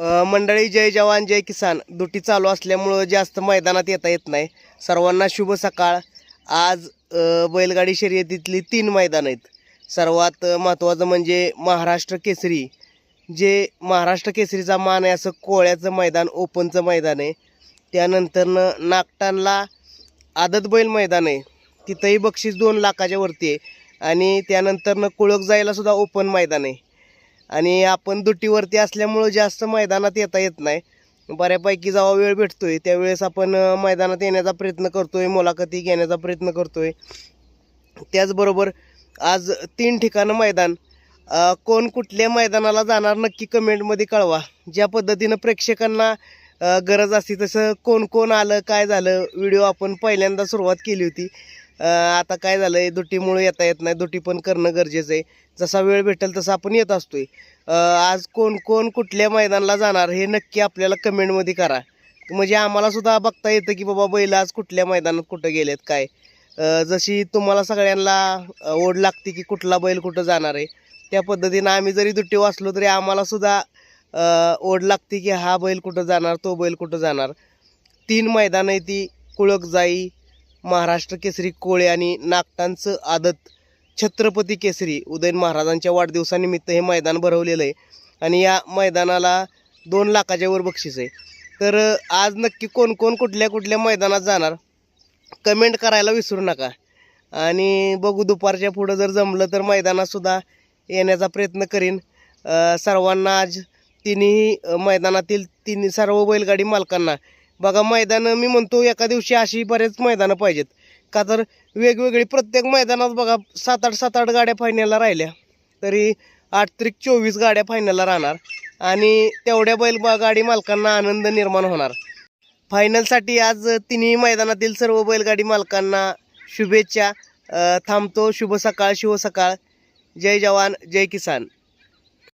मंडळी जय जवान जय किसान. दुटी चालू असल्यामुळं जास्त मैदानात येता येत नाही. सर्वांना शुभ सकाळ. आज बैलगाडी शर्यतीतली तीन मैदान आहेत. सर्वात महत्त्वाचं म्हणजे महाराष्ट्र केसरी. जे महाराष्ट्र केसरीचा मान आहे असं कोळ्याचं मैदान ओपनचं मैदान आहे. त्यानंतरनं नागटानला आदत बैल मैदान आहे. तिथंही बक्षीस दोन लाखाच्या वरती आहे. आणि त्यानंतरनं कुळक जायलासुद्धा ओपन मैदान आहे. आणि आपण दुटीवरती असल्यामुळं जास्त मैदानात येता येत नाही. बऱ्यापैकी जेव्हा वेळ भेटतोय त्यावेळेस आपण मैदानात येण्याचा प्रयत्न करतोय मुलाखती घेण्याचा प्रयत्न करतोय. त्याचबरोबर आज तीन ठिकाणं मैदान. कोण कुठल्या मैदानाला जाणार नक्की कमेंटमध्ये कळवा. ज्या पद्धतीनं प्रेक्षकांना गरज असते तसं कोण कोण आलं काय झालं व्हिडिओ आपण पहिल्यांदा सुरुवात केली होती. आता काय झालं आहे दुटीमुळे येता येत नाही दुटी पण करणं गरजेचं आहे. जसा वेळ भेटेल तसा आपण येत असतोय. आज कोण कोण कुठल्या मैदानाला जाणार हे नक्की आपल्याला कमेंटमध्ये करा. म्हणजे आम्हाला सुद्धा बघता येतं की बाबा बैल आज कुठल्या मैदानात कुठं गेलेत काय? जशी तुम्हाला सगळ्यांना ओढ लागते की कुठला बैल कुठं जाणार आहे त्या पद्धतीनं आम्ही जरी दुट्टी वाचलो तरी आम्हाला सुद्धा ओढ लागते की हा बैल कुठं जाणार तो बैल कुठं जाणार. तीन मैदानं आहे ती कुळक जाई महाराष्ट्र केसरी कोळे आणि नागटांचं आदत. छत्रपती केसरी उदयन महाराजांच्या वाढदिवसानिमित्त हे मैदान भरवलेलं आहे. आणि या मैदानाला दोन लाखाच्या वर बक्षीस आहे. तर आज नक्की कोण कोण कुठल्या कुठल्या मैदानात जाणार? कमेंट करायला विसरू नका. आणि बघू दुपारच्या पुढं जर जमलं तर मैदानातसुद्धा येण्याचा प्रयत्न करीन. सर्वांना आज तिन्ही मैदानातील तिन्ही सर्व बैलगाडी मालकांना बघा मैदानं मी म्हणतो एका दिवशी अशी बरेच मैदानं पाहिजेत. का तर वेगवेगळी प्रत्येक मैदानात बघा सात आठ सात आठ गाड्या फायनलला राहिल्या. तरी आठ त्रिक चोवीस गाड्या फायनलला राहणार. आणि तेवढ्या बैल गाडी मालकांना आनंद निर्माण होणार. फायनलसाठी आज तिन्ही मैदानातील सर्व बैलगाडी मालकांना शुभेच्छा. थांबतो. शुभ सकाळ शिव सकाळ. जय जवान जय किसान.